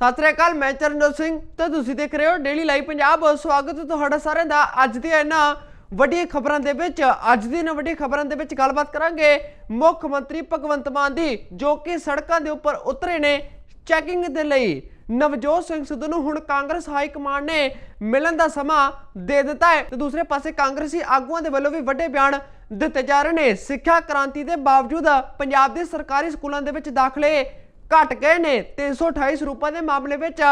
ਸਤਿ ਸ੍ਰੀ ਅਕਾਲ, ਮੈਂ ਚਰਨਜੋਤ ਸਿੰਘ ਤੇ ਤੁਸੀਂ ਦੇਖ ਰਹੇ ਹੋ ਡੇਲੀ ਲਾਈਵ ਪੰਜਾਬ ਸਵਾਗਤ ਹੈ ਤੁਹਾਡਾ ਸਾਰਿਆਂ ਦਾ। ਅੱਜ ਦੀਆਂ ਇਹਨਾਂ ਵੱਡੀਆਂ ਖਬਰਾਂ ਦੇ ਵਿੱਚ, ਅੱਜ ਦੀਆਂ ਇਹਨਾਂ ਵੱਡੀਆਂ ਖਬਰਾਂ ਦੇ ਵਿੱਚ ਗੱਲਬਾਤ ਕਰਾਂਗੇ ਮੁੱਖ ਮੰਤਰੀ ਭਗਵੰਤ ਮਾਨ ਦੀ, ਜੋ ਕਿ ਸੜਕਾਂ ਦੇ ਉੱਪਰ ਉਤਰੇ ਨੇ ਚੈਕਿੰਗ ਦੇ ਲਈ। ਨਵਜੋਤ ਸਿੰਘ ਸਿੱਧੂ ਨੂੰ ਹੁਣ ਕਾਂਗਰਸ ਹਾਈ ਕਮਾਂਡ ਨੇ ਮਿਲਣ ਦਾ ਸਮਾਂ ਦੇ ਦਿੱਤਾ ਹੈ। ਤੇ ਦੂਸਰੇ ਪਾਸੇ ਕਾਂਗਰਸੀ ਆਗੂਆਂ ਦੇ ਵੱਲੋਂ ਵੀ ਵੱਡੇ ਬਿਆਨ ਦਿੱਤੇ ਜਾ ਰਹੇ ਨੇ। ਸਿੱਖਿਆ ਕ੍ਰਾਂਤੀ ਦੇ ਬਾਵਜੂਦ ਪੰਜਾਬ ਦੇ ਸਰਕਾਰੀ ਸਕੂਲਾਂ ਦੇ ਵਿੱਚ ਦਾਖਲੇ ਘਟ ਗਏ ਨੇ। 328 ਰੁਪਏ ਦੇ ਮਾਮਲੇ ਵਿੱਚ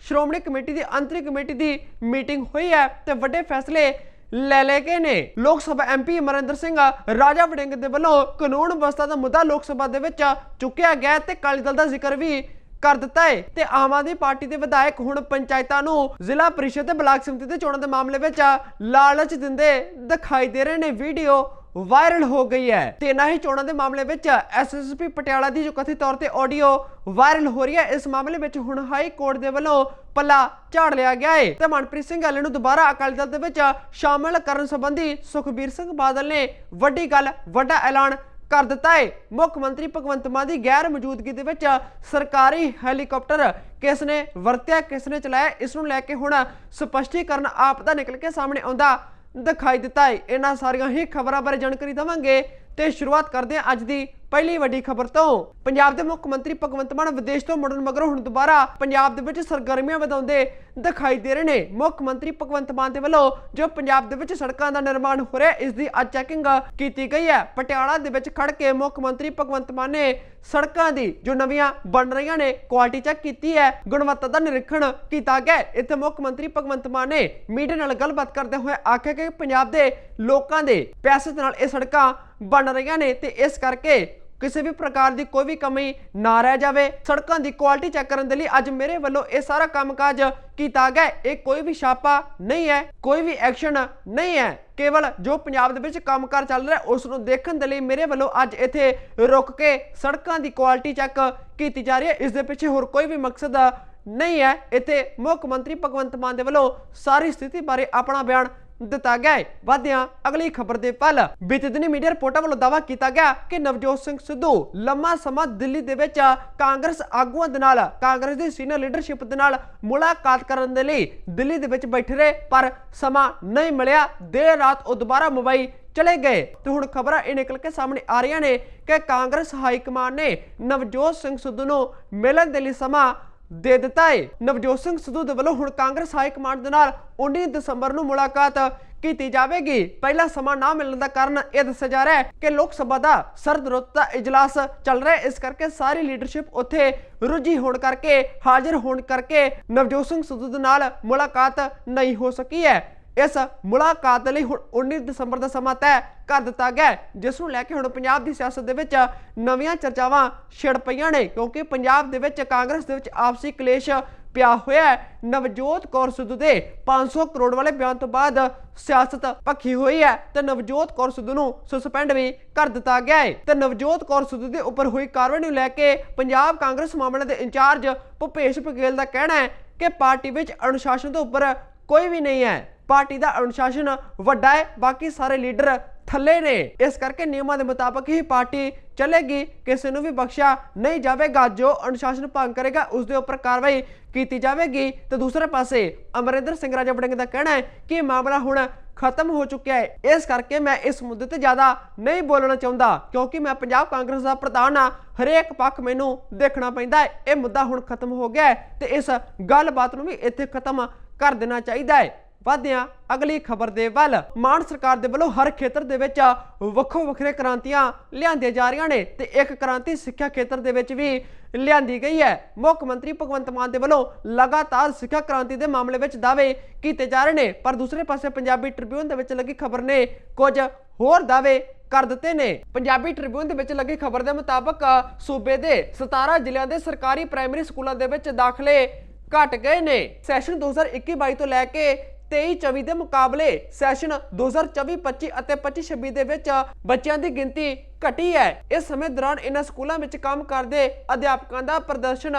ਸ਼੍ਰੋਮਣੀ ਕਮੇਟੀ ਦੀ ਅੰਤਰੀ ਕਮੇਟੀ ਦੀ ਮੀਟਿੰਗ ਹੋਈ ਹੈ ਤੇ ਵੱਡੇ ਫੈਸਲੇ ਲੈ ਲਏ ਗਏ ਨੇ। ਲੋਕ ਸਭਾ ਐਮਪੀ ਅਮਰਿੰਦਰ ਸਿੰਘ ਰਾਜਾ ਵੜਿੰਗ ਦੇ ਵੱਲੋਂ ਕਾਨੂੰਨ ਵਿਵਸਥਾ ਦਾ ਮੁੱਦਾ ਲੋਕ ਸਭਾ ਦੇ ਵਿੱਚ ਚੁੱਕਿਆ ਗਿਆ ਤੇ ਕਾਲੀ ਦਲ ਦਾ ਜ਼ਿਕਰ ਵੀ ਕਰ ਦਿੱਤਾ ਹੈ ਤੇ ਆਮ ਆਦਮੀ ਪਾਰਟੀ ਦੇ ਵਿਧਾਇਕ ਹੁਣ ਪੰਚਾਇਤਾਂ ਨੂੰ ਜ਼ਿਲ੍ਹਾ ਪਰਿਸ਼ਦ ਤੇ ਬਲਾਕ ਸਮਿਤੀ ਦੇ ਚੋਣਾਂ ਦੇ ਮਾਮਲੇ ਵਿੱਚ ਲਾਲਚ ਦਿੰਦੇ ਦਿਖਾਈ ਦੇ ਰਹੇ ਨੇ। ਵੀਡੀਓ ਵਾਇਰਲ ਹੋ ਗਈ ਹੈ। ਤੇ ਨਾ ਹੀ ਚੋਣਾਂ ਦੇ ਮਾਮਲੇ ਵਿੱਚ ਐਸਐਸਪੀ ਪਟਿਆਲਾ ਦੀ ਜੋ ਕਥਿਤ ਤੌਰ ਤੇ ਆਡੀਓ ਵਾਇਰਲ ਹੋ ਰਹੀ ਹੈ, ਇਸ ਮਾਮਲੇ ਵਿੱਚ ਹੁਣ ਹਾਈ ਕੋਰਟ ਦੇ ਵੱਲੋਂ ਪੱਲਾ ਝਾੜ ਲਿਆ ਗਿਆ ਹੈ। ਤੇ ਮਨਪ੍ਰੀਤ ਸਿੰਘ ਗੱਲ ਨੂੰ ਦੁਬਾਰਾ ਅਕਾਲੀ ਦਲ ਦੇ ਵਿੱਚ ਸ਼ਾਮਲ ਕਰਨ ਸੰਬੰਧੀ ਸੁਖਬੀਰ ਸਿੰਘ ਬਾਦਲ ਨੇ ਵੱਡੀ ਗੱਲ, ਵੱਡਾ ਐਲਾਨ ਕਰ ਦਿੱਤਾ ਹੈ। ਮੁੱਖ ਮੰਤਰੀ ਭਗਵੰਤ ਮਾਨ ਦੀ ਗੈਰ ਮੌਜੂਦਗੀ ਦੇ ਵਿੱਚ ਸਰਕਾਰੀ ਹੈਲੀਕਾਪਟਰ ਕਿਸ ਨੇ ਵਰਤਿਆ, ਕਿਸ ਨੇ ਚਲਾਇਆ, ਇਸ ਨੂੰ ਲੈ ਕੇ ਹੁਣ ਸਪਸ਼ਟੀਕਰਨ ਆਪ ਦਾ ਨਿਕਲ ਕੇ ਸਾਹਮਣੇ ਆਉਂਦਾ ਦਿਖਾਈ ਦਿੱਤਾ ਹੈ। ਇਹਨਾਂ ਸਾਰੀਆਂ ਹੀ ਖਬਰਾਂ ਬਾਰੇ ਜਾਣਕਾਰੀ ਦਵਾਂਗੇ ਤੇ ਸ਼ੁਰੂਆਤ ਕਰਦੇ ਹਾਂ ਅੱਜ ਦੀ ਪਹਿਲੀ ਵੱਡੀ ਖਬਰ ਤੋਂ, ਪੰਜਾਬ ਦੇ ਮੁੱਖ ਮੰਤਰੀ ਭਗਵੰਤ ਮਾਨ ਵਿਦੇਸ਼ ਤੋਂ ਮੁੜਨ ਮਗਰੋਂ ਹੁਣ ਦੁਬਾਰਾ ਪੰਜਾਬ ਦੇ ਵਿੱਚ ਸਰਗਰਮੀਆਂ ਵਧਾਉਂਦੇ ਦਿਖਾਈ ਦੇ ਰਹੇ ਨੇ। ਮੁੱਖ ਮੰਤਰੀ ਭਗਵੰਤ ਮਾਨ ਦੇ ਵੱਲੋਂ ਜੋ ਪੰਜਾਬ ਦੇ ਵਿੱਚ ਸੜਕਾਂ ਦਾ ਨਿਰਮਾਣ ਹੋ ਰਿਹਾ, ਇਸ ਦੀ ਅੱਜ ਚੈਕਿੰਗ ਕੀਤੀ ਗਈ ਹੈ। ਪਟਿਆਲਾ ਦੇ ਵਿੱਚ ਖੜ ਕੇ ਮੁੱਖ ਮੰਤਰੀ ਭਗਵੰਤ ਮਾਨ ਨੇ ਸੜਕਾਂ ਦੀ ਜੋ ਨਵੀਆਂ ਬਣ ਰਹੀਆਂ ਨੇ ਕੁਆਲਿਟੀ ਚੈੱਕ ਕੀਤੀ ਹੈ। ਗੁਣਵੱਤਾ ਦਾ ਨਿਰੀਖਣ ਕੀਤਾ ਗਿਆ ਇੱਥੇ ਮੁੱਖ ਮੰਤਰੀ ਭਗਵੰਤ ਮਾਨ ਨੇ ਮੀਡੀਆ ਨਾਲ ਗੱਲਬਾਤ ਕਰਦੇ ਹੋਏ ਆਖਿਆ ਕਿ ਪੰਜਾਬ ਦੇ ਲੋਕਾਂ ਦੇ ਪੈਸੇ ਨਾਲ ਇਹ ਸੜਕਾਂ ਬਣ ਰਹੀਆਂ ਨੇ ਤੇ ਇਸ ਕਰਕੇ ਕਿਸੇ ਵੀ ਪ੍ਰਕਾਰ ਦੀ ਕੋਈ ਵੀ ਕਮੀ ਨਾ ਰਹਿ ਜਾਵੇ। ਸੜਕਾਂ ਦੀ ਕੁਆਲਿਟੀ ਚੈੱਕ ਕਰਨ ਦੇ ਲਈ ਅੱਜ ਮੇਰੇ ਵੱਲੋਂ ਇਹ ਸਾਰਾ ਕੰਮਕਾਜ ਕੀਤਾ ਗਿਆ। ਇਹ ਕੋਈ ਵੀ ਛਾਪਾ ਨਹੀਂ ਹੈ, ਕੋਈ ਵੀ ਐਕਸ਼ਨ ਨਹੀਂ ਹੈ। ਕੇਵਲ ਜੋ ਪੰਜਾਬ ਦੇ ਵਿੱਚ ਕੰਮਕਾਰ ਚੱਲ ਰਿਹਾ, ਉਸ ਨੂੰ ਦੇਖਣ ਦੇ ਲਈ ਮੇਰੇ ਵੱਲੋਂ ਅੱਜ ਇੱਥੇ ਰੁਕ ਕੇ ਸੜਕਾਂ ਦੀ ਕੁਆਲਿਟੀ ਚੈੱਕ ਕੀਤੀ ਜਾ ਰਹੀ ਹੈ। ਇਸ ਦੇ ਪਿੱਛੇ ਹੋਰ ਕੋਈ ਵੀ ਮਕਸਦ ਨਹੀਂ ਹੈ। ਇੱਥੇ ਮੁੱਖ ਮੰਤਰੀ ਭਗਵੰਤ ਮਾਨ ਦੇ ਵੱਲੋਂ ਸਾਰੀ ਸਥਿਤੀ ਬਾਰੇ ਆਪਣਾ ਬਿਆਨ ਦਿੱਤਾ ਗਿਆ ਹੈ। ਵਧਿਆਂ, ਅਗਲੀ ਖਬਰ ਦੇ ਪਲ। ਬੀਤੇ ਦਿਨੀ ਮੀਡੀਆ ਰਿਪੋਰਟਾਂ ਵੱਲੋਂ ਦਾਅਵਾ ਕੀਤਾ ਗਿਆ ਕਿ ਨਵਜੋਤ ਸਿੰਘ ਸਿੱਧੂ ਲੰਮਾ ਸਮਾਂ ਦਿੱਲੀ ਦੇ ਵਿੱਚ ਕਾਂਗਰਸ ਆਗੂਆਂ ਦੇ ਨਾਲ, ਕਾਂਗਰਸ ਦੀ ਸੀਨੀਅਰ ਲੀਡਰਸ਼ਿਪ ਦੇ ਨਾਲ ਮੁਲਾਕਾਤ ਕਰਨ ਦੇ ਲਈ ਦਿੱਲੀ ਦੇ ਵਿੱਚ ਬੈਠੇ ਰਹੇ, ਪਰ ਸਮਾਂ ਨਹੀਂ ਮਿਲਿਆ। ਦੇਰ ਰਾਤ ਉਹ ਦੁਬਾਰਾ ਮੁੰਬਈ ਚਲੇ ਗਏ। ਤੇ ਹੁਣ ਖਬਰਾਂ ਇਹ ਨਿਕਲ ਕੇ ਸਾਹਮਣੇ ਆ ਰਹੀਆਂ ਨੇ ਕਿ ਕਾਂਗਰਸ ਹਾਈ ਕਮਾਂਡ ਨੇ ਨਵਜੋਤ ਸਿੰਘ ਸਿੱਧੂ ਨੂੰ ਮਿਲਣ ਦੇ ਲਈ ਸਮਾਂ ਦੇ ਦਿੱਤਾ ਹੈ ਨਵਜੋਤ ਸਿੰਘ ਸਿੱਧੂ ਦੇ ਵੱਲੋਂ ਹੁਣ ਕਾਂਗਰਸ ਹਾਈ ਕਮਾਂਡ ਦੇ ਨਾਲ 19 ਦਸੰਬਰ ਨੂੰ ਮੁਲਾਕਾਤ ਕੀਤੀ ਜਾਵੇਗੀ। ਪਹਿਲਾ ਸਮਾਂ ਨਾ ਮਿਲਣ ਦਾ ਕਾਰਨ ਇਹ ਦੱਸਿਆ ਜਾ ਰਿਹਾ ਹੈ ਕਿ ਲੋਕ ਸਭਾ ਦਾ ਸਰਦ ਰੁੱਤ ਦਾ ਇਜਲਾਸ ਚੱਲ ਰਿਹਾ ਇਸ ਕਰਕੇ ਸਾਰੀ ਲੀਡਰਸ਼ਿਪ ਉੱਥੇ ਰੁੱਝੀ ਹੋਣ ਕਰਕੇ, ਹਾਜ਼ਰ ਹੋਣ ਕਰਕੇ ਨਵਜੋਤ ਸਿੰਘ ਸਿੱਧੂ ਦੇ ਨਾਲ ਮੁਲਾਕਾਤ ਨਹੀਂ ਹੋ ਸਕੀ ਹੈ। ਇਸ ਮੁਲਾਕਾਤ ਲਈ ਹੁਣ 19 ਦਸੰਬਰ ਦਾ ਸਮਾਂ ਤੈਅ ਕਰ ਦਿੱਤਾ ਗਿਆ ਜਿਸ ਨੂੰ ਲੈ ਕੇ ਹੁਣ ਪੰਜਾਬ ਦੀ ਸਿਆਸਤ ਦੇ ਵਿੱਚ ਨਵੀਆਂ ਚਰਚਾਵਾਂ ਛਿੜ ਪਈਆਂ ਨੇ, ਕਿਉਂਕਿ ਪੰਜਾਬ ਦੇ ਵਿੱਚ ਕਾਂਗਰਸ ਦੇ ਵਿੱਚ ਆਪਸੀ ਕਲੇਸ਼ ਪਿਆ ਹੋਇਆ ਨਵਜੋਤ ਕੌਰ ਸਿੱਧੂ ਦੇ 500 ਕਰੋੜ ਵਾਲੇ ਬਿਆਨ ਤੋਂ ਬਾਅਦ ਸਿਆਸਤ ਪੱਖੀ ਹੋਈ ਹੈ, ਤੇ ਨਵਜੋਤ ਕੌਰ ਸਿੱਧੂ ਨੂੰ ਸਸਪੈਂਡ ਵੀ ਕਰ ਦਿੱਤਾ ਗਿਆ ਹੈ। ਤੇ ਨਵਜੋਤ ਕੌਰ ਸਿੱਧੂ ਦੇ ਉੱਪਰ ਹੋਈ ਕਾਰਵਾਈ ਨੂੰ ਲੈ ਕੇ ਪੰਜਾਬ ਕਾਂਗਰਸ ਮਾਮਲੇ ਦੇ ਇੰਚਾਰਜ ਭੁਪੇਸ਼ ਬਘੇਲ ਦਾ ਕਹਿਣਾ ਹੈ ਕਿ ਪਾਰਟੀ ਵਿੱਚ ਅਨੁਸ਼ਾਸਨ ਤੋਂ ਉੱਪਰ ਕੋਈ ਵੀ ਨਹੀਂ ਹੈ। ਪਾਰਟੀ ਦਾ ਅਨੁਸ਼ਾਸਨ ਵੱਡਾ ਹੈ, ਬਾਕੀ ਸਾਰੇ ਲੀਡਰ ਥੱਲੇ ਨੇ। ਇਸ ਕਰਕੇ ਨਿਯਮਾਂ ਦੇ ਮੁਤਾਬਕ ਹੀ ਪਾਰਟੀ ਚੱਲੇਗੀ, ਕਿਸੇ ਨੂੰ ਵੀ ਬਖਸ਼ਿਆ ਨਹੀਂ ਜਾਵੇਗਾ। ਜੋ ਅਨੁਸ਼ਾਸਨ ਭੰਗ ਕਰੇਗਾ, ਉਸ ਦੇ ਉੱਪਰ ਕਾਰਵਾਈ ਕੀਤੀ ਜਾਵੇਗੀ। ਤੇ ਦੂਸਰੇ ਪਾਸੇ ਅਮਰਿੰਦਰ ਸਿੰਘ ਰਾਜਾ ਵੜਿੰਗ ਦਾ ਕਹਿਣਾ ਹੈ ਕਿ ਮਾਮਲਾ ਹੁਣ ਖਤਮ ਹੋ ਚੁੱਕਿਆ ਹੈ। ਇਸ ਕਰਕੇ ਮੈਂ ਇਸ ਮੁੱਦੇ ਤੇ ਜ਼ਿਆਦਾ ਨਹੀਂ ਬੋਲਣਾ ਚਾਹੁੰਦਾ, ਕਿਉਂਕਿ ਮੈਂ ਪੰਜਾਬ ਕਾਂਗਰਸ ਦਾ ਪ੍ਰਧਾਨ ਹਾਂ। ਹਰੇਕ ਪੱਖ ਮੈਨੂੰ ਦੇਖਣਾ ਪੈਂਦਾ ਹੈ। ਇਹ ਮੁੱਦਾ ਹੁਣ ਖਤਮ ਹੋ ਗਿਆ ਹੈ ਤੇ ਇਸ ਗੱਲਬਾਤ ਨੂੰ ਵੀ ਇੱਥੇ ਖਤਮ ਕਰ ਦੇਣਾ ਚਾਹੀਦਾ ਹੈ। ਵਧਿਆਂ ਅਗਲੀ ਖਬਰ ਦੇ ਵੱਲ। ਮਾਨ ਸਰਕਾਰ ਦੇ ਵੱਲੋਂ ਹਰ ਖੇਤਰ ਦੇ ਵਿੱਚ ਵੱਖੋ ਵੱਖਰੇ ਕ੍ਰਾਂਤੀਆਂ ਲਿਆਂਦੀਆਂ ਜਾ ਰਹੀਆਂ ਨੇ ਤੇ ਇੱਕ ਕ੍ਰਾਂਤੀ ਸਿੱਖਿਆ ਖੇਤਰ ਦੇ ਵਿੱਚ ਵੀ ਲਿਆਂਦੀ ਗਈ ਹੈ। ਮੁੱਖ ਮੰਤਰੀ ਭਗਵੰਤ ਮਾਨ ਦੇ ਵੱਲੋਂ ਲਗਾਤਾਰ ਸਿੱਖਿਆ ਕ੍ਰਾਂਤੀ ਦੇ ਮਾਮਲੇ ਵਿੱਚ ਦਾਅਵੇ ਕੀਤੇ ਜਾ ਰਹੇ ਨੇ, ਪਰ ਦੂਸਰੇ ਪਾਸੇ ਪੰਜਾਬੀ ਟ੍ਰਿਬਿਊਨ ਦੇ ਵਿੱਚ ਲੱਗੀ ਖਬਰ ਨੇ ਕੁਝ ਹੋਰ ਦਾਅਵੇ ਕਰ ਦਿੱਤੇ ਨੇ। ਪੰਜਾਬੀ ਟ੍ਰਿਬਿਊਨ ਦੇ ਵਿੱਚ ਲੱਗੀ ਖਬਰ ਦੇ ਮੁਤਾਬਕ ਸੂਬੇ ਦੇ 17 ਜ਼ਿਲ੍ਹਿਆਂ ਦੇ ਸਰਕਾਰੀ ਪ੍ਰਾਇਮਰੀ ਸਕੂਲਾਂ ਦੇ ਵਿੱਚ ਦਾਖਲੇ ਘਟ ਗਏ ਨੇ। ਸੈਸ਼ਨ 2021-22 ਤੋਂ ਲੈ ਕੇ 23-24 ਦੇ ਮੁਕਾਬਲੇ ਸੈਸ਼ਨ 2024-25 ਅਤੇ 25-26 ਦੇ ਵਿੱਚ ਬੱਚਿਆਂ ਦੀ ਗਿਣਤੀ ਘਟੀ ਹੈ। ਇਸ ਸਮੇਂ ਦੌਰਾਨ ਇਹਨਾਂ ਸਕੂਲਾਂ ਵਿੱਚ ਕੰਮ ਕਰਦੇ ਅਧਿਆਪਕਾਂ ਦਾ ਪ੍ਰਦਰਸ਼ਨ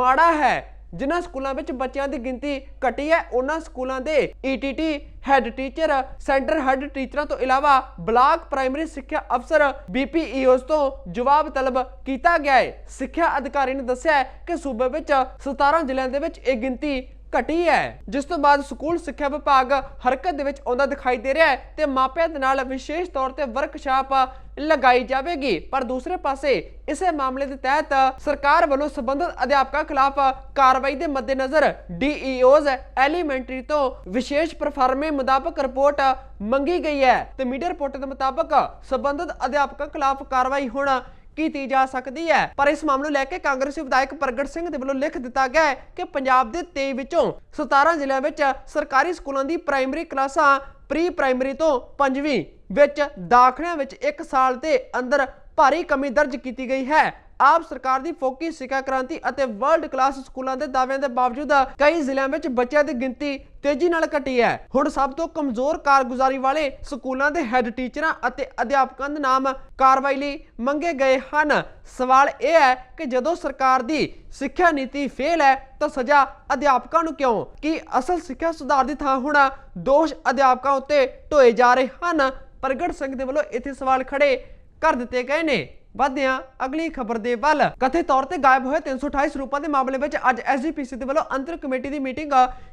ਮਾੜਾ ਹੈ। ਜਿਨ੍ਹਾਂ ਸਕੂਲਾਂ ਵਿੱਚ ਬੱਚਿਆਂ ਦੀ ਗਿਣਤੀ ਘਟੀ ਹੈ, ਉਹਨਾਂ ਸਕੂਲਾਂ ਦੇ ETT head teacher centre head ਟੀਚਰਾਂ ਤੋਂ ਇਲਾਵਾ ਬਲਾਕ ਪ੍ਰਾਇਮਰੀ ਸਿੱਖਿਆ ਅਫਸਰ BPEOs ਤੋਂ ਜਵਾਬ ਤਲਬ ਕੀਤਾ ਗਿਆ ਹੈ। ਸਿੱਖਿਆ ਅਧਿਕਾਰੀ ਨੇ ਦੱਸਿਆ ਕਿ ਸੂਬੇ ਵਿੱਚ 17 ਜ਼ਿਲ੍ਹਿਆਂ ਦੇ ਵਿੱਚ ਇਹ ਗਿਣਤੀ ਘਟੀ ਹੈ। ਜਿਸ ਤੋਂ ਬਾਅਦ ਸਕੂਲ ਸਿੱਖਿਆ ਵਿਭਾਗ ਹਰਕਤ ਦੇ ਵਿੱਚ ਆਉਂਦਾ ਦਿਖਾਈ ਦੇ ਰਿਹਾ ਹੈ ਤੇ ਮਾਪਿਆਂ ਦੇ ਨਾਲ ਵਿਸ਼ੇਸ਼ ਤੌਰ ਤੇ ਵਰਕਸ਼ਾਪ ਲਗਾਈ ਜਾਵੇਗੀ। ਪਰ ਦੂਸਰੇ ਪਾਸੇ ਇਸੇ ਮਾਮਲੇ ਦੇ ਤਹਿਤ ਸਰਕਾਰ ਵੱਲੋਂ ਸੰਬੰਧਿਤ ਅਧਿਆਪਕਾਂ ਖਿਲਾਫ ਕਾਰਵਾਈ ਦੇ ਮੱਦੇਨਜ਼ਰ ਡੀਈਓਜ਼ ਐਲੀਮੈਂਟਰੀ ਤੋਂ ਵਿਸ਼ੇਸ਼ ਪਰਫਾਰਮੇ ਮੁਤਾਬਕ ਰਿਪੋਰਟ ਮੰਗੀ ਗਈ ਹੈ ਤੇ ਮੀਡੀਆ ਰਿਪੋਰਟ ਦੇ ਮੁਤਾਬਕ ਸੰਬੰਧਿਤ ਅਧਿਆਪਕਾਂ ਖਿਲਾਫ ਕਾਰਵਾਈ ਹੁਣ ਕੀਤੀ ਜਾ ਸਕਦੀ ਹੈ। ਪਰ ਇਸ ਮਾਮਲੇ ਨੂੰ ਲੈ ਕੇ ਕਾਂਗਰਸੀ ਵਿਧਾਇਕ ਪ੍ਰਗਟ ਸਿੰਘ ਦੇ ਵੱਲੋਂ ਲਿਖ ਦਿੱਤਾ ਗਿਆ ਹੈ ਕਿ ਪੰਜਾਬ ਦੇ 23 ਵਿੱਚੋਂ 17 ਜ਼ਿਲ੍ਹਿਆਂ ਵਿੱਚ ਸਰਕਾਰੀ ਸਕੂਲਾਂ ਦੀ ਪ੍ਰਾਇਮਰੀ ਕਲਾਸਾਂ ਪ੍ਰੀ ਪ੍ਰਾਇਮਰੀ ਤੋਂ 5ਵੀਂ ਵਿੱਚ ਦਾਖਲਿਆਂ ਵਿੱਚ 1 ਸਾਲ ਦੇ ਅੰਦਰ ਭਾਰੀ ਕਮੀ ਦਰਜ ਕੀਤੀ ਗਈ ਹੈ। ਆਪ ਸਰਕਾਰ ਦੀ ਫੋਕੀ ਸਿੱਖਿਆ ਕ੍ਰਾਂਤੀ ਅਤੇ ਵਰਲਡ ਕਲਾਸ ਸਕੂਲਾਂ ਦੇ ਦਾਅਵਿਆਂ ਦੇ ਬਾਵਜੂਦ ਕਈ ਜ਼ਿਲ੍ਹਿਆਂ ਵਿੱਚ ਬੱਚਿਆਂ ਦੀ ਗਿਣਤੀ ਤੇਜ਼ੀ ਨਾਲ ਘਟੀ ਹੈ। ਹੁਣ ਸਭ ਤੋਂ ਕਮਜ਼ੋਰ ਕਾਰਗੁਜ਼ਾਰੀ ਵਾਲੇ ਸਕੂਲਾਂ ਦੇ ਹੈੱਡ ਟੀਚਰਾਂ ਅਤੇ ਅਧਿਆਪਕਾਂ ਦੇ ਨਾਮ ਕਾਰਵਾਈ ਲਈ ਮੰਗੇ ਗਏ ਹਨ। ਸਵਾਲ ਇਹ ਹੈ ਕਿ ਜਦੋਂ ਸਰਕਾਰ ਦੀ ਸਿੱਖਿਆ ਨੀਤੀ ਫੇਲ ਹੈ, ਤਾਂ ਸਜ਼ਾ ਅਧਿਆਪਕਾਂ ਨੂੰ ਕਿਉਂ? ਕੀ ਅਸਲ ਸਿੱਖਿਆ ਸੁਧਾਰ ਦੀ ਥਾਂ ਹੁਣ ਦੋਸ਼ ਅਧਿਆਪਕਾਂ ਉੱਤੇ ਢੋਏ ਜਾ ਰਹੇ ਹਨ? ਪ੍ਰਗਟ ਸਿੰਘ ਦੇ ਵੱਲੋਂ ਇੱਥੇ ਸਵਾਲ ਖੜੇ ਕਰ ਦਿੱਤੇ ਗਏ ਨੇ। ਵਧਦੇ ਹਾਂ। ਅਗਲੀ ਖਬਰ ਦੇ ਵੱਲ। ਕਥਿਤ ਤੌਰ ਤੇ ਗਾਇਬ ਹੋਏ 328 ਸਰੂਪਾਂ ਦੇ ਮਾਮਲੇ ਵਿੱਚ ਅੱਜ ਐਸਜੀਪੀਸੀ ਦੇ ਵੱਲੋਂ ਅੰਤਰ ਕਮੇਟੀ ਦੀ ਮੀਟਿੰਗ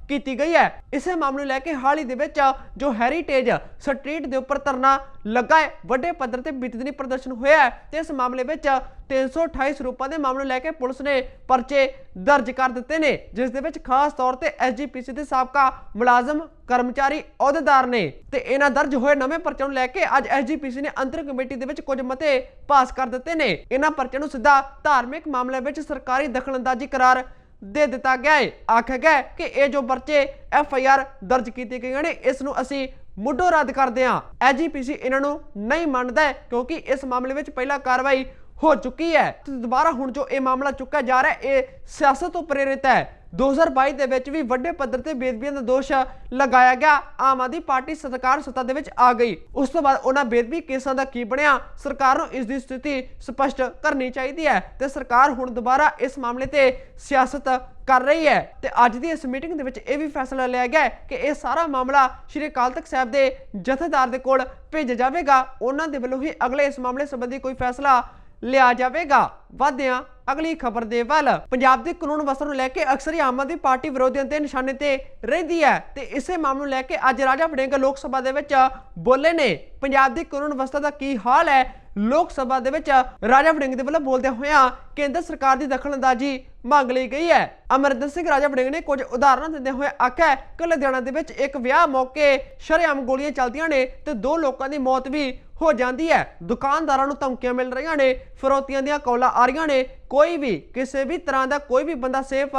ਕੀਤੀ ਗਈ ਹੈ। ਇਸੇ ਮਾਮਲੇ ਨੂੰ ਲੈ ਕੇ ਹਾਲ ਹੀ ਦੇ ਵਿੱਚ ਜੋ ਹੈਰੀਟੇਜ ਸਟਰੀਟ ਦੇ ਉੱਪਰ ਧਰਨਾ ਲੱਗਾ ਹੈ, ਵੱਡੇ ਪੱਧਰ ਤੇ ਬੀਤੇ ਦਿਨੀ ਪ੍ਰਦਰਸ਼ਨ ਹੋਇਆ ਹੈ ਤੇ ਇਸ ਮਾਮਲੇ ਵਿੱਚ 328 ਸਰੂਪਾਂ ਦੇ ਮਾਮਲੇ ਲੈ ਕੇ ਪੁਲਿਸ ਨੇ ਪਰਚੇ ਦਰਜ ਕਰ ਦਿੱਤੇ ਨੇ, ਜਿਸ ਦੇ ਵਿੱਚ ਖਾਸ ਤੌਰ ਤੇ ਐਸਜੀਪੀਸੀ ਦੇ ਸਾਬਕਾ ਮੁਲਾਜ਼ਮ, ਕਰਮਚਾਰੀ, ਅਹੁਦੇਦਾਰ ਨੇ ਤੇ ਇਹਨਾਂ ਦਰਜ ਹੋਏ ਨਵੇਂ ਪਰਚਿਆਂ ਨੂੰ ਲੈ ਕੇ ਅੱਜ ਐਸਜੀਪੀਸੀ ਨੇ ਅੰਤਰ ਕਮੇਟੀ ਦੇ ਵਿੱਚ ਕੁਝ ਮਤੇ ਪਾਸ ਕਰ ਦਿੱਤੇ ਨੇ। ਇਹਨਾਂ ਪਰਚਿਆਂ ਨੂੰ ਸਿੱਧਾ ਧਾਰਮਿਕ ਮਾਮਲਿਆਂ ਵਿੱਚ ਸਰਕਾਰੀ ਦਖਲਅੰਦਾਜ਼ੀ ਕਰਾਰ ਦੇ ਦਿੱਤਾ ਗਿਆ ਹੈ ਆਖਿਆ ਗਿਆ ਕਿ ਇਹ ਜੋ ਪਰਚੇ ਐਫ ਆਈ ਆਰ ਦਰਜ ਕੀਤੇ ਗਏ ਨੇ, ਇਸ ਨੂੰ ਅਸੀਂ ਮੁੱਢੋਂ ਰੱਦ ਕਰਦੇ ਹਾਂ। ਐਜੀਪੀਸੀ ਇਹਨਾਂ ਨੂੰ ਨਹੀਂ ਮੰਨਦਾ ਕਿਉਂਕਿ ਇਸ ਮਾਮਲੇ ਵਿੱਚ ਪਹਿਲਾਂ ਕਾਰਵਾਈ ਹੋ ਚੁੱਕੀ ਹੈ। ਤੇ ਦੁਬਾਰਾ ਹੁਣ ਜੋ ਇਹ ਮਾਮਲਾ ਚੁੱਕਿਆ ਜਾ ਰਿਹਾ ਇਹ ਸਿਆਸਤ ਤੋਂ ਪ੍ਰੇਰਿਤ ਹੈ। 2022 ਦੇ ਵਿੱਚ ਵੀ ਵੱਡੇ ਪੱਧਰ ਤੇ ਬੇਦਬੀਆਂ ਦਾ ਦੋਸ਼ ਲਗਾਇਆ ਗਿਆ। ਆਮ ਆਦਮੀ ਪਾਰਟੀ ਸਰਕਾਰ ਸੱਤਾ ਦੇ ਵਿੱਚ ਆ ਗਈ। ਉਸ ਤੋਂ ਬਾਅਦ ਉਹਨਾਂ ਬੇਦਬੀ ਕੇਸਾਂ ਦਾ ਕੀ ਬਣਿਆ, ਸਰਕਾਰ ਨੂੰ ਇਸ ਦੀ ਸਥਿਤੀ ਸਪਸ਼ਟ ਕਰਨੀ ਚਾਹੀਦੀ ਹੈ ਤੇ ਸਰਕਾਰ ਹੁਣ ਦੁਬਾਰਾ ਇਸ ਮਾਮਲੇ ਤੇ ਸਿਆਸਤ ਕਰ ਰਹੀ ਹੈ। ਤੇ ਅੱਜ ਦੀ ਇਸ ਮੀਟਿੰਗ ਦੇ ਵਿੱਚ ਇਹ ਵੀ ਫੈਸਲਾ ਲਿਆ ਗਿਆ ਕਿ ਇਹ ਸਾਰਾ ਮਾਮਲਾ ਸ਼੍ਰੀ ਅਕਾਲ ਤਖਤ ਸਾਹਿਬ ਦੇ ਜਥੇਦਾਰ ਦੇ ਕੋਲ ਭੇਜਿਆ ਜਾਵੇਗਾ। ਉਹਨਾਂ ਦੇ ਵੱਲੋਂ ਹੀ ਅਗਲੇ ਇਸ ਮਾਮਲੇ ਸੰਬੰਧੀ ਕੋਈ ਫੈਸਲਾ ਲਿਆ ਜਾਵੇਗਾ। ਵਧਿਆਂ, ਅਗਲੀ ਖਬਰ ਦੇ ਵੱਲ। ਪੰਜਾਬ ਦੇ ਕਾਨੂੰਨ ਵਸਤਾਂ ਨੂੰ ਲੈ ਕੇ ਅਕਸਰ ਹੀ ਆਮ ਆਦਮੀ ਪਾਰਟੀ ਵਿਰੋਧੀਆਂ ਦੇ ਨਿਸ਼ਾਨੇ ਤੇ ਰਹਿੰਦੀ ਹੈ ਤੇ ਇਸੇ ਮਾਮਲੇ ਨੂੰ ਲੈ ਕੇ ਅੱਜ ਰਾਜਾ ਵੜਿੰਗ ਲੋਕ ਸਭਾ ਦੇ ਵਿੱਚ ਬੋਲੇ ਨੇ। ਪੰਜਾਬ ਦੀ ਕਾਨੂੰਨ ਵਿਵਸਥਾ ਦਾ ਕੀ ਹਾਲ ਹੈ? ਲੋਕ ਸਭਾ ਦੇ ਵਿੱਚ ਰਾਜਾ ਵੜਿੰਗ ਦੇ ਵੱਲੋਂ ਬੋਲਦਿਆਂ ਹੋਇਆ ਕੇਂਦਰ ਸਰਕਾਰ ਦੀ ਦਖਲਅੰਦਾਜ਼ੀ ਮੰਗ ਲਈ ਗਈ ਹੈ। ਅਮਰਿੰਦਰ ਸਿੰਘ ਰਾਜਾ ਵੜਿੰਗ ਨੇ ਕੁਝ ਉਦਾਹਰਨਾਂ ਦਿੰਦੇ ਹੋਏ ਆਖਿਆ ਕਿ ਲੁਧਿਆਣਾ ਦੇ ਵਿੱਚ ਇੱਕ ਵਿਆਹ ਮੌਕੇ ਸ਼ਰੇਆਮ ਗੋਲੀਆਂ ਚੱਲਦੀਆਂ ਨੇ ਤੇ ਦੋ ਲੋਕਾਂ ਦੀ ਮੌਤ ਵੀ ਹੋ ਜਾਂਦੀ ਹੈ। ਦੁਕਾਨਦਾਰਾਂ ਨੂੰ ਧਮਕੀਆਂ ਮਿਲ ਰਹੀਆਂ ਨੇ। ਫਰੋਤੀਆਂ ਦੀਆਂ ਕੌਲਾਂ ਆ ਰਹੀਆਂ ਨੇ। ਕੋਈ ਵੀ, ਕਿਸੇ ਵੀ ਤਰ੍ਹਾਂ ਦਾ ਕੋਈ ਵੀ ਬੰਦਾ ਸੇਫ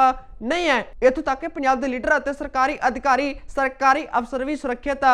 ਨਹੀਂ ਹੈ। ਇੱਥੋਂ ਤੱਕ ਕਿ ਪੰਜਾਬ ਦੇ ਲੀਡਰ ਅਤੇ ਸਰਕਾਰੀ ਅਧਿਕਾਰੀ, ਸਰਕਾਰੀ ਅਫਸਰ ਵੀ ਸੁਰੱਖਿਅਤ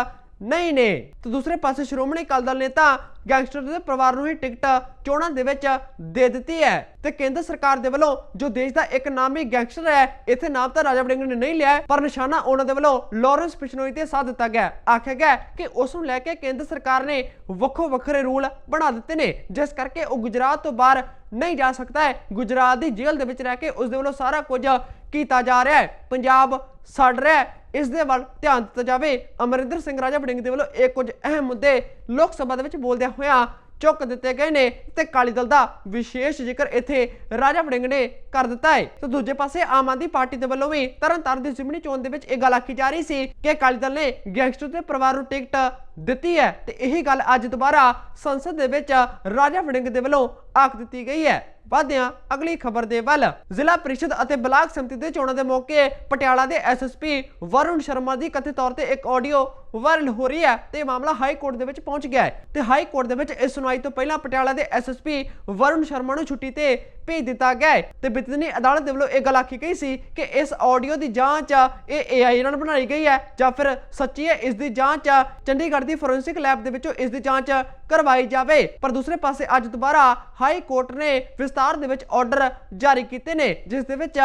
ਨਹੀਂ ਨੇ ਤੇ ਦੂਸਰੇ ਪਾਸੇ ਸ਼੍ਰੋਮਣੀ ਅਕਾਲੀ ਦਲ ਨੇ ਤਾਂ ਗੈਂਗਸਟਰ ਦੇ ਪਰਿਵਾਰ ਨੂੰ ਹੀ ਟਿਕਟ ਚੋਣਾਂ ਦੇ ਵਿੱਚ ਦੇ ਦਿੱਤੀ ਹੈ। ਤੇ ਕੇਂਦਰ ਸਰਕਾਰ ਦੇ ਵੱਲੋਂ ਜੋ ਦੇਸ਼ ਦਾ ਇੱਕ ਨਾਮੀ ਗੈਂਗਸਟਰ ਹੈ, ਇੱਥੇ ਨਾਮ ਤਾਂ ਰਾਜਾ ਵੜਿੰਗ ਨੇ ਨਹੀਂ ਲਿਆ ਪਰ ਨਿਸ਼ਾਨਾ ਉਹਨਾਂ ਦੇ ਵੱਲੋਂ ਲਾਰੈਂਸ ਬਿਸ਼ਨੋਈ ਤੇ ਸਾਧ ਦਿੱਤਾ ਗਿਆ ਆਖਿਆ ਗਿਆ ਕਿ ਉਸ ਨੂੰ ਲੈ ਕੇ ਕੇਂਦਰ ਸਰਕਾਰ ਨੇ ਵੱਖੋ ਵੱਖਰੇ ਰੂਲ ਬਣਾ ਦਿੱਤੇ ਨੇ, ਜਿਸ ਕਰਕੇ ਉਹ ਗੁਜਰਾਤ ਤੋਂ ਬਾਹਰ ਨਹੀਂ ਜਾ ਸਕਦਾ ਹੈ। ਗੁਜਰਾਤ ਦੀ ਜੇਲ੍ਹ ਦੇ ਵਿੱਚ ਰਹਿ ਕੇ ਉਸ ਦੇ ਵੱਲੋਂ ਸਾਰਾ ਕੁਝ ਕੀਤਾ ਜਾ ਰਿਹਾ ਹੈ। ਪੰਜਾਬ ਸੜ ਰਿਹਾ ਹੈ। ਇਸ ਦੇ ਵੱਲ ਧਿਆਨ ਦਿੱਤਾ ਜਾਵੇ, ਅਮਰਿੰਦਰ ਸਿੰਘ ਰਾਜਾ ਵੜਿੰਗ ਦੇ ਵੱਲੋਂ ਇਹ ਕੁਝ ਅਹਿਮ ਮੁੱਦੇ ਲੋਕ ਸਭਾ ਦੇ ਵਿੱਚ ਬੋਲਦਿਆਂ ਹੋਇਆਂ ਚੁੱਕ ਦਿੱਤੇ ਗਏ ਨੇ ਤੇ ਕਾਲੀ ਦਲ ਦਾ ਵਿਸ਼ੇਸ਼ ਜ਼ਿਕਰ ਇੱਥੇ ਰਾਜਾ ਵੜਿੰਗ ਨੇ ਕਰ ਦਿੱਤਾ ਹੈ। ਤੇ ਦੂਜੇ ਪਾਸੇ ਆਮ ਆਦਮੀ ਪਾਰਟੀ ਦੇ ਵੱਲੋਂ ਵੀ ਤਰਨਤਾਰਨ ਦੀ ਜ਼ਿਮਨੀ ਚੋਣ ਦੇ ਵਿੱਚ ਇਹ ਗੱਲ ਆਖੀ ਜਾ ਰਹੀ ਸੀ ਕਿ ਕਾਲੀ ਦਲ ਨੇ ਗੈਂਗਸਟਰ ਦੇ ਪਰਿਵਾਰ ਨੂੰ ਟਿਕਟ ਦਿੱਤੀ ਹੈ ਤੇ ਇਹੀ ਗੱਲ ਅੱਜ ਦੁਬਾਰਾ ਸੰਸਦ ਦੇ ਵਿੱਚ ਰਾਜਾ ਵੜਿੰਗ ਦੇ ਵੱਲੋਂ ਆਖ ਦਿੱਤੀ ਗਈ ਹੈ। ਵਧਿਆਂ, ਅਗਲੀ ਖਬਰ ਦੇ ਵੱਲ। ਜ਼ਿਲ੍ਹਾ ਪ੍ਰੀਸ਼ਦ ਅਤੇ ਬਲਾਕ ਸਮਿਤੀ ਦੇ ਚੋਣਾਂ ਦੇ ਮੌਕੇ ਪਟਿਆਲਾ ਦੇ ਐਸਐਸਪੀ ਵਰੁਣ ਸ਼ਰਮਾ ਦੀ ਕਥਿਤ ਤੌਰ ਤੇ ਇੱਕ ਆਡੀਓ ਵਾਇਰਲ ਹੋ ਰਹੀ ਹੈ ਤੇ ਮਾਮਲਾ ਹਾਈ ਕੋਰਟ ਦੇ ਵਿੱਚ ਪਹੁੰਚ ਗਿਆ ਹੈ। ਤੇ ਹਾਈ ਕੋਰਟ ਦੇ ਵਿੱਚ ਇਸ ਸੁਣਵਾਈ ਤੋਂ ਪਹਿਲਾਂ ਪਟਿਆਲਾ ਦੇ ਐਸਐਸਪੀ ਵਰੁਣ ਸ਼ਰਮਾ ਨੂੰ ਛੁੱਟੀ ਤੇ ਭੇਜ ਦਿੱਤਾ ਗਿਆ ਹੈ। ਤੇ ਬਿਤਨੀ ਅਦਾਲਤ ਦੇ ਵੱਲੋਂ ਇਹ ਗੱਲ ਆਖੀ ਗਈ ਸੀ ਕਿ ਇਸ ਆਡੀਓ ਦੀ ਜਾਂਚ ਇਹ ਏਆਈ ਨਾਲ ਬਣਾਈ ਗਈ ਹੈ ਜਾਂ ਫਿਰ ਸੱਚੀ ਹੈ, ਇਸ ਦੀ ਜਾਂਚ ਚੰਡੀਗੜ੍ਹ ਦੀ ਫੋਰੈਂਸਿਕ ਲੈਬ ਦੇ ਵਿੱਚੋਂ ਇਸ ਦੀ ਜਾਂਚ ਕਰਵਾਈ ਜਾਵੇ। ਪਰ ਦੂਸਰੇ ਪਾਸੇ ਅੱਜ ਦੁਬਾਰਾ ਹਾਈ ਕੋਰਟ ਨੇ ਵਿਸਤਾਰ ਦੇ ਵਿੱਚ ਆਰਡਰ ਜਾਰੀ ਕੀਤੇ ਨੇ, ਜਿਸ ਦੇ ਵਿੱਚ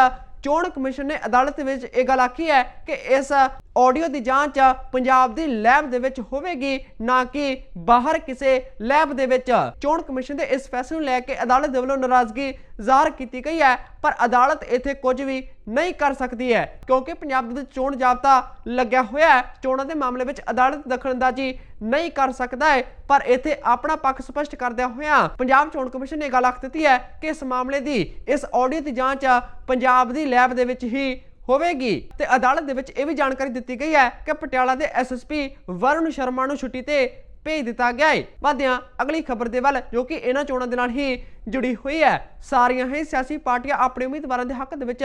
ਚੋਣ ਕਮਿਸ਼ਨ ਨੇ ਅਦਾਲਤ ਵਿੱਚ ਇਹ ਗੱਲ ਆਖੀ ਹੈ ਕਿ ਇਸ ਆਡੀਓ ਦੀ ਜਾਂਚ ਪੰਜਾਬ ਦੀ ਲੈਬ ਦੇ ਵਿੱਚ ਹੋਵੇਗੀ, ਨਾ ਕਿ ਬਾਹਰ ਕਿਸੇ ਲੈਬ ਦੇ ਵਿੱਚ। ਚੋਣ ਕਮਿਸ਼ਨ ਦੇ ਇਸ ਫੈਸਲੇ ਨੂੰ ਲੈ ਕੇ ਅਦਾਲਤ ਦੇ ਵੱਲੋਂ ਨਾਰਾਜ਼ਗੀ ਜ਼ਾਹਰ ਕੀਤੀ ਗਈ ਹੈ, ਪਰ ਅਦਾਲਤ ਇੱਥੇ ਕੁਝ ਵੀ ਨਹੀਂ ਕਰ ਸਕਦੀ ਹੈ, ਕਿਉਂਕਿ ਪੰਜਾਬ ਦੇ ਵਿੱਚ ਚੋਣ ਜਾਬਤਾ ਲੱਗਿਆ ਹੋਇਆ ਹੈ। ਚੋਣਾਂ ਦੇ ਮਾਮਲੇ ਵਿੱਚ ਅਦਾਲਤ ਦਖਲਅੰਦਾਜ਼ੀ ਨਹੀਂ ਕਰ ਸਕਦਾ ਹੈ, ਪਰ ਇੱਥੇ ਆਪਣਾ ਪੱਖ ਸਪਸ਼ਟ ਕਰਦਿਆਂ ਹੋਇਆਂ ਪੰਜਾਬ ਚੋਣ ਕਮਿਸ਼ਨ ਨੇ ਗੱਲ ਆਖ ਦਿੱਤੀ ਹੈ ਕਿ ਇਸ ਮਾਮਲੇ ਦੀ, ਇਸ ਆਡੀਓ ਦੀ ਜਾਂਚ ਪੰਜਾਬ ਦੀ ਲੈਬ ਦੇ ਵਿੱਚ ਹੀ ਹੋਵੇਗੀ। ਤੇ ਅਦਾਲਤ ਦੇ ਵਿੱਚ ਇਹ ਵੀ ਜਾਣਕਾਰੀ ਦਿੱਤੀ ਗਈ ਹੈ ਕਿ ਪਟਿਆਲਾ ਦੇ ਐਸਐਸਪੀ ਵਰੁਣ ਸ਼ਰਮਾ ਨੂੰ ਛੁੱਟੀ ਤੇ ਭੇਜ ਦਿੱਤਾ ਗਿਆ ਹੈ ਵਧਿਆਂ, ਅਗਲੀ ਖਬਰ ਦੇ ਵੱਲ ਜੋ ਕਿ ਇਹਨਾਂ ਚੋਣਾਂ ਦੇ ਨਾਲ ਹੀ ਜੁੜੀ ਹੋਈ ਹੈ, ਸਾਰੀਆਂ ਹੀ ਸਿਆਸੀ ਪਾਰਟੀਆਂ ਆਪਣੇ ਉਮੀਦਵਾਰਾਂ ਦੇ ਹੱਕ ਦੇ ਵਿੱਚ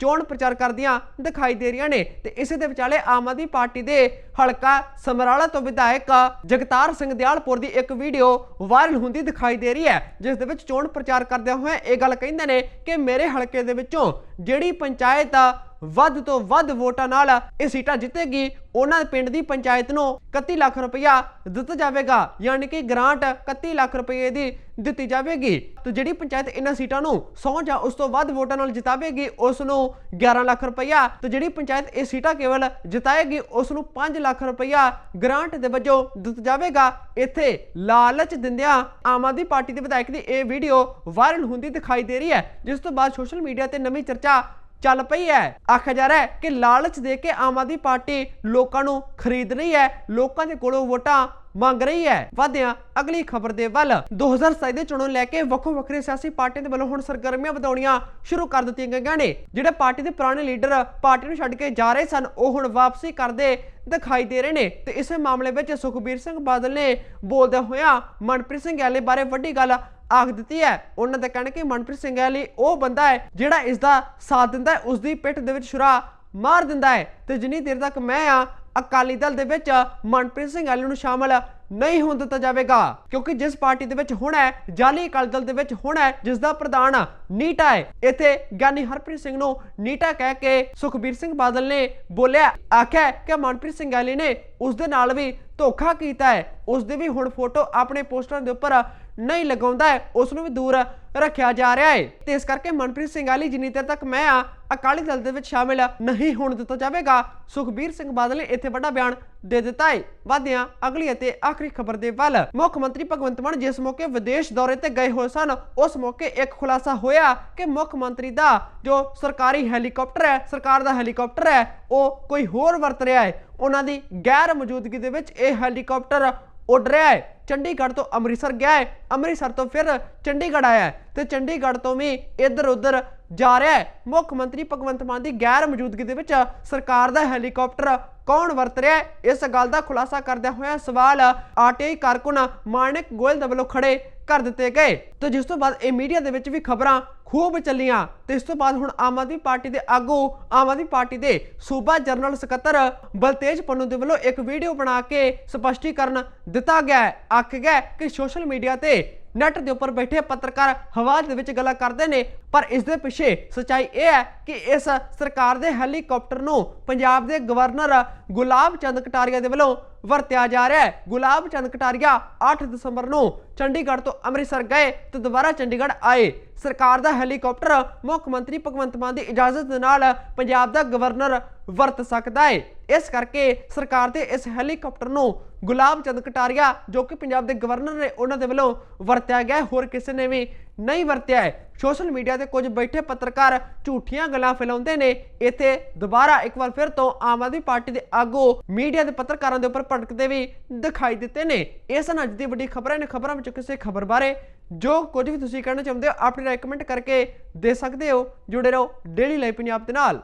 ਚੋਣ ਪ੍ਰਚਾਰ ਕਰਦੀਆਂ ਦਿਖਾਈ ਦੇ ਰਹੀਆਂ ਨੇ ਤੇ ਇਸੇ ਦੇ ਵਿਚਾਲੇ ਆਮ ਆਦਮੀ ਪਾਰਟੀ ਦੇ ਹਲਕਾ ਸਮਰਾਲਾ ਤੋਂ ਵਿਧਾਇਕ ਜਗਤਾਰ ਸਿੰਘ ਦਿਆਲਪੁਰ ਦੀ ਇੱਕ ਵੀਡੀਓ ਵਾਇਰਲ ਹੁੰਦੀ ਦਿਖਾਈ ਦੇ ਰਹੀ ਹੈ, ਜਿਸ ਦੇ ਵਿੱਚ ਚੋਣ ਪ੍ਰਚਾਰ ਕਰਦਿਆਂ ਹੋਏ ਇਹ ਗੱਲ ਕਹਿੰਦੇ ਨੇ ਕਿ ਮੇਰੇ ਹਲਕੇ ਦੇ ਵਿੱਚੋਂ ਜਿਹੜੀ ਪੰਚਾਇਤ ਵੱਧ ਤੋਂ ਵੱਧ ਵੋਟਾਂ ਨਾਲ ਇਹ ਸੀਟਾਂ ਜਿੱਤੇਗੀ। ਉਹਨਾਂ ਪਿੰਡ ਦੀ ਪੰਚਾਇਤ ਨੂੰ 31 ਲੱਖ ਰੁਪਇਆ ਦਿੱਤਾ ਜਾਵੇਗਾ, ਯਾਨੀ ਕਿ ਗ੍ਰਾਂਟ 31 ਲੱਖ ਰੁਪਏ ਦੀ ਦਿੱਤੀ ਜਾਵੇਗੀ। ਤੇ ਜਿਹੜੀ ਪੰਚਾਇਤ ਇਹਨਾਂ ਸੀਟਾਂ ਨੂੰ 100 ਜਾਂ ਉਸ ਤੋਂ ਵੱਧ ਵੋਟਾਂ ਨਾਲ ਜਿਤਾਵੇਗੀ, ਉਸ ਨੂੰ 11 ਲੱਖ ਰੁਪਇਆ ਤੇ ਜਿਹੜੀ ਪੰਚਾਇਤ ਇਹ ਸੀਟਾਂ ਕੇਵਲ ਜਿਤਾਏਗੀ, ਉਸ ਨੂੰ 5 ਲੱਖ ਰੁਪਇਆ ਗ੍ਰਾਂਟ ਦੇ ਵਜੋਂ ਦਿੱਤਾ ਜਾਵੇਗਾ। ਇੱਥੇ ਲਾਲਚ ਦਿੰਦਿਆਂ ਆਮ ਆਦਮੀ ਪਾਰਟੀ ਦੇ ਵਿਧਾਇਕ ਦੀ ਇਹ ਵੀਡੀਓ ਵਾਇਰਲ ਹੁੰਦੀ ਦਿਖਾਈ ਦੇ ਰਹੀ ਹੈ, ਜਿਸ ਤੋਂ ਬਾਅਦ ਸੋਸ਼ਲ ਮੀਡੀਆ ਤੇ ਨਵੀਂ ਚਰਚਾ ਚੱਲ ਪਈ ਹੈ ਆਖਿਆ ਜਾ ਰਿਹਾ ਹੈ ਕਿ ਲਾਲਚ ਦੇ ਕੇ ਆਮ ਆਦਮੀ ਪਾਰਟੀ ਲੋਕਾਂ ਨੂੰ ਖਰੀਦ ਰਹੀ ਹੈ ਲੋਕਾਂ ਦੇ ਕੋਲੋਂ ਵੋਟਾਂ ਮੰਗ ਰਹੀ ਹੈ ਵਧਿਆਂ ਅਗਲੀ ਖਬਰ ਦੇ ਵੱਲ 2027 ਦੇ ਚੋਣਾਂ ਲੈ ਕੇ ਵੱਖੋ ਵੱਖਰੇ ਸਿਆਸੀ ਪਾਰਟੀਆਂ ਦੇ ਵੱਲੋਂ ਹੁਣ ਸਰਗਰਮੀਆਂ ਵਧਾਉਣੀਆਂ ਸ਼ੁਰੂ ਕਰ ਦਿੱਤੀਆਂ ਗਈਆਂ ਨੇ ਜਿਹੜੇ ਪਾਰਟੀ ਦੇ ਪੁਰਾਣੇ ਲੀਡਰ ਪਾਰਟੀ ਨੂੰ ਛੱਡ ਕੇ ਜਾ ਰਹੇ ਸਨ, ਉਹ ਹੁਣ ਵਾਪਸੀ ਕਰਦੇ ਦਿਖਾਈ ਦੇ ਰਹੇ ਨੇ। ਤੇ ਇਸੇ ਮਾਮਲੇ ਵਿੱਚ ਸੁਖਬੀਰ ਸਿੰਘ ਬਾਦਲ ਨੇ ਬੋਲਦੇ ਹੋਇਆ ਮਨਪ੍ਰੀਤ ਸਿੰਘ ਐਲੇ ਬਾਰੇ ਵੱਡੀ ਗੱਲ ਆਖ ਦਿੱਤੀ ਹੈ। ਉਹਨਾਂ ਦਾ ਕਹਿਣਾ ਕਿ ਮਨਪ੍ਰੀਤ ਸਿੰਘ ਐਲੀ ਉਹ ਬੰਦਾ ਹੈ ਜਿਹੜਾ ਇਸ ਦਾ ਸਾਥ ਦਿੰਦਾ ਹੈ ਉਸ ਦੀ ਪਿੱਠ ਦੇ ਵਿੱਚ ਛੁਰਾ ਮਾਰ ਦਿੰਦਾ ਹੈ। ਤੇ ਜਿੰਨੀ ਦੇਰ ਤੱਕ ਮੈਂ ਆ, ਅਕਾਲੀ ਦਲ ਦੇ ਵਿੱਚ ਮਨਪ੍ਰੀਤ ਸਿੰਘ ਐਲੀ ਨੂੰ ਸ਼ਾਮਲ ਨਹੀਂ ਹੋਣ ਦਿੱਤਾ ਜਾਵੇਗਾ। ਕਿਉਂਕਿ ਜਿਸ ਪਾਰਟੀ ਦੇ ਵਿੱਚ ਹੁਣ ਹੈ ਜਾਲੀ ਅਕਾਲੀ ਦਲ ਦੇ ਵਿੱਚ ਹੁਣ ਹੈ ਜਿਸ ਦਾ ਪ੍ਰਧਾਨ ਨੀਟਾ ਹੈ। ਇੱਥੇ ਗਿਆਨੀ ਹਰਪ੍ਰੀਤ ਸਿੰਘ ਨੂੰ ਨੀਟਾ ਕਹਿ ਕੇ ਸੁਖਬੀਰ ਸਿੰਘ ਬਾਦਲ ਨੇ ਬੋਲਿਆ, ਆਖਿਆ ਕਿ ਮਨਪ੍ਰੀਤ ਸਿੰਘ ਐਲੀ ਨੇ ਉਸ ਦੇ ਨਾਲ ਵੀ ਧੋਖਾ ਕੀਤਾ ਹੈ। ਉਸ ਦੀ ਵੀ ਹੁਣ ਫੋਟੋ ਆਪਣੇ ਪੋਸਟਰਾਂ ਦੇ ਉੱਪਰ ਨਹੀਂ ਲਗਾਉਂਦਾ ਹੈ, ਉਸ ਨੂੰ ਵੀ ਦੂਰ ਰੱਖਿਆ ਜਾ ਰਿਹਾ ਹੈ। ਤੇ ਇਸ ਕਰਕੇ ਮਨਪ੍ਰੀਤ ਸਿੰਘ ਜਿੰਨੀ ਦੇਰ ਤੱਕ ਮੈਂ ਆ, ਅਕਾਲੀ ਦਲ ਦੇ ਵਿੱਚ ਸ਼ਾਮਿਲ ਨਹੀਂ ਹੋਣ ਦਿੱਤਾ ਜਾਵੇਗਾ। ਸੁਖਬੀਰ ਸਿੰਘ ਬਾਦਲ ਨੇ ਇੱਥੇ ਵੱਡਾ ਬਿਆਨ ਦੇ ਦਿੱਤਾ ਹੈ। ਵਾਦਿਆਂ ਅਗਲੀ ਅਤੇ ਆਖਰੀ ਖਬਰ ਦੇ ਵੱਲ। ਮੁੱਖ ਮੰਤਰੀ ਭਗਵੰਤ ਮਾਨ ਜਿਸ ਮੌਕੇ ਵਿਦੇਸ਼ ਦੌਰੇ ਤੇ ਗਏ ਹੋਏ ਸਨ, ਉਸ ਮੌਕੇ ਇੱਕ ਖੁਲਾਸਾ ਹੋਇਆ ਕਿ ਮੁੱਖ ਮੰਤਰੀ ਦਾ ਜੋ ਸਰਕਾਰੀ ਹੈਲੀਕਾਪਟਰ ਹੈ, ਸਰਕਾਰ ਦਾ ਹੈਲੀਕਾਪਟਰ ਹੈ, ਉਹ ਕੋਈ ਹੋਰ ਵਰਤ ਰਿਹਾ ਹੈ। ਉਹਨਾਂ ਦੀ ਗੈਰ ਮੌਜੂਦਗੀ ਦੇ ਵਿੱਚ ਇਹ ਹੈਲੀਕਾਪਟਰ ਉੱਡ ਰਿਹਾ ਹੈ। ਚੰਡੀਗੜ੍ਹ ਤੋਂ ਅੰਮ੍ਰਿਤਸਰ ਗਿਆ ਹੈ। ਅੰਮ੍ਰਿਤਸਰ ਤੋਂ ਫਿਰ ਚੰਡੀਗੜ੍ਹ ਆਇਆ ਹੈ ਤੇ ਚੰਡੀਗੜ੍ਹ ਤੋਂ ਵੀ ਇੱਧਰ ਉੱਧਰ ਜਾ ਰਿਹਾ ਹੈ। ਮੁੱਖ ਮੰਤਰੀ ਭਗਵੰਤ ਮਾਨ ਦੀ ਗੈਰ ਮੌਜੂਦਗੀ ਦੇ ਵਿੱਚ ਸਰਕਾਰ ਦਾ ਹੈਲੀਕਾਪਟਰ ਕੌਣ ਵਰਤ ਰਿਹਾ ਹੈ? ਇਸ ਗੱਲ ਦਾ ਖੁਲਾਸਾ ਕਰਦਿਆਂ ਹੋਇਆ ਸਵਾਲ ਆਰਟੀਆਈ ਕਾਰਕੁਨ ਮਾਨਿਕ ਗੋਇਲ ਦੇ ਵੱਲੋਂ ਖੜੇ ਕਰ ਦਿੱਤੇ ਗਏ। ਤੇ ਜਿਸ ਤੋਂ ਬਾਅਦ ਇਹ ਮੀਡੀਆ ਦੇ ਵਿੱਚ ਵੀ ਖਬਰਾਂ ਖੂਬ ਚੱਲੀਆਂ। ਤੇ ਇਸ ਤੋਂ ਬਾਅਦ ਹੁਣ ਆਮ ਆਦਮੀ ਪਾਰਟੀ ਦੇ ਆਗੂ, ਆਮ ਆਦਮੀ ਪਾਰਟੀ ਦੇ ਸੂਬਾ ਜਨਰਲ ਸਕੱਤਰ ਬਲਤੇਜ ਪੰਨੂ ਦੇ ਵੱਲੋਂ ਇੱਕ ਵੀਡੀਓ ਬਣਾ ਕੇ ਸਪਸ਼ਟੀਕਰਨ ਦਿੱਤਾ ਗਿਆ ਹੈ। ਆਖ ਗਿਆ ਕਿ ਸੋਸ਼ਲ ਮੀਡੀਆ ਤੇ ਨੈਟ ਦੇ ਉੱਪਰ ਬੈਠੇ ਪੱਤਰਕਾਰ ਹਵਾ ਦੇ ਵਿੱਚ ਗੱਲਾਂ ਕਰਦੇ ਨੇ, ਪਰ ਇਸ ਦੇ ਪਿੱਛੇ ਸਚਾਈ ਇਹ ਹੈ ਕਿ ਇਸ ਸਰਕਾਰ ਦੇ ਹੈਲੀਕਾਪਟਰ ਨੂੰ ਪੰਜਾਬ ਦੇ ਗਵਰਨਰ ਗੁਲਾਬ ਚੰਦ ਕਟਾਰੀਆ ਦੇ ਵੱਲੋਂ ਵਰਤਿਆ ਜਾ ਰਿਹਾ ਹੈ। ਗੁਲਾਬ ਚੰਦ ਕਟਾਰੀਆ 8 ਦਸੰਬਰ ਨੂੰ ਚੰਡੀਗੜ੍ਹ ਤੋਂ ਅੰਮ੍ਰਿਤਸਰ ਗਏ ਤੇ ਦੁਬਾਰਾ ਚੰਡੀਗੜ੍ਹ ਆਏ। ਸਰਕਾਰ ਦਾ ਹੈਲੀਕਾਪਟਰ ਮੁੱਖ ਮੰਤਰੀ ਭਗਵੰਤ ਮਾਨ ਦੀ ਇਜਾਜ਼ਤ ਦੇ ਨਾਲ ਪੰਜਾਬ ਦਾ ਗਵਰਨਰ ਵਰਤ ਸਕਦਾ ਹੈ। ਇਸ ਕਰਕੇ ਸਰਕਾਰ ਦੇ ਇਸ ਹੈਲੀਕਾਪਟਰ ਨੂੰ ਗੁਲਾਬ ਚੰਦ ਕਟਾਰੀਆ, ਜੋ ਕਿ ਪੰਜਾਬ ਦੇ ਗਵਰਨਰ ਨੇ ਉਹਨਾਂ ਦੇ ਵੱਲੋਂ ਵਰਤਿਆ ਗਿਆ ਹੋਰ ਕਿਸੇ ਨੇ ਵੀ ਨਹੀਂ ਵਰਤਿਆ ਹੈ। ਸੋਸ਼ਲ ਮੀਡੀਆ ਤੇ ਕੁਝ ਬੈਠੇ ਪੱਤਰਕਾਰ ਝੂਠੀਆਂ ਗੱਲਾਂ ਫੈਲਾਉਂਦੇ ਨੇ। ਇੱਥੇ ਦੁਬਾਰਾ ਇੱਕ ਵਾਰ ਫਿਰ ਤੋਂ ਆਮ ਆਦਮੀ ਪਾਰਟੀ ਦੇ ਆਗੂ ਮੀਡੀਆ ਦੇ ਪੱਤਰਕਾਰਾਂ ਦੇ ਉੱਪਰ ਭੜਕਦੇ ਵੀ ਦਿਖਾਈ ਦਿੱਤੇ ਨੇ। ਇਸ ਹਨ ਅੱਜ ਦੀ ਵੱਡੀ ਖਬਰਾਂ ਨੇ ਖਬਰਾਂ ਵਿੱਚ ਕਿਸੇ ਖਬਰ ਬਾਰੇ ਜੋ ਕੁਝ ਵੀ ਤੁਸੀਂ ਕਹਿਣਾ ਚਾਹੁੰਦੇ ਹੋ, ਆਪਣੀ ਰਾਏ ਕਮੈਂਟ ਕਰਕੇ ਦੇ ਸਕਦੇ ਹੋ। ਜੁੜੇ ਰਹੋ ਡੇਲੀ ਲਾਈਵ ਪੰਜਾਬ ਦੇ ਨਾਲ।